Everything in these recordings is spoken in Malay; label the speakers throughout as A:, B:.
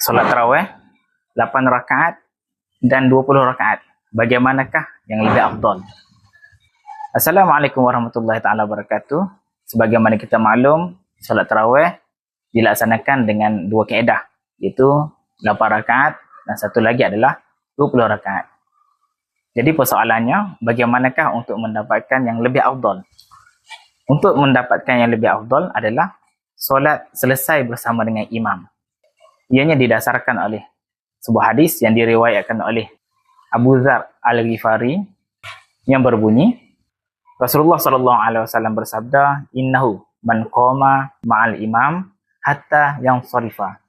A: solat tarawih 8 rakaat dan 20 rakaat. Bagaimanakah yang lebih afdal? Assalamualaikum warahmatullahi taala wabarakatuh. Sebagaimana kita maklum, solat tarawih dilaksanakan dengan dua kaedah, iaitu 8 rakaat dan satu lagi adalah 20 rakaat. Jadi persoalannya, bagaimanakah untuk mendapatkan yang lebih afdal? Untuk mendapatkan yang lebih afdal adalah solat selesai bersama dengan imam ianya didasarkan oleh sebuah hadis yang diriwayatkan oleh Abu Dzar Al-Ghifari yang berbunyi Rasulullah sallallahu alaihi wasallam bersabda innahu man qama ma'al imam hatta yang sarifa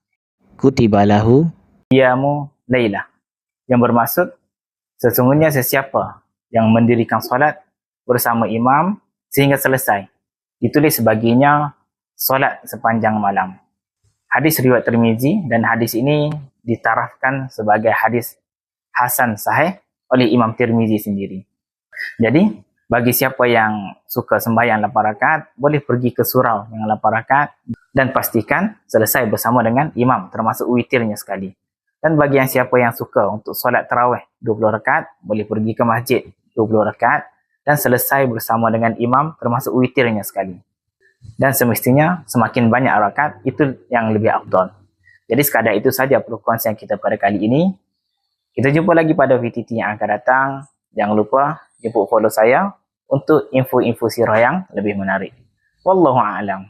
B: kutiba lahu
A: qiyamu lailah yang bermaksud sesungguhnya sesiapa yang mendirikan solat bersama imam sehingga selesai ditulis baginya solat sepanjang malam hadis riwayat Tirmizi dan hadis ini ditarafkan sebagai hadis hasan sahih oleh Imam Tirmizi sendiri. Jadi, bagi siapa yang suka sembahyang 8 rakaat, boleh pergi ke surau yang 8 rakaat dan pastikan selesai bersama dengan imam termasuk witirnya sekali. Dan bagi yang siapa yang suka untuk solat tarawih 20 rakaat, boleh pergi ke masjid 20 rakaat dan selesai bersama dengan imam termasuk witirnya sekali dan semestinya semakin banyak rakaat itu yang lebih afdal. Jadi sekadar itu saja perkongsian kita pada kali ini. Kita jumpa lagi pada VTT yang akan datang. Jangan lupa jemput follow saya untuk info-info sirah yang lebih menarik. Wallahu a'lam.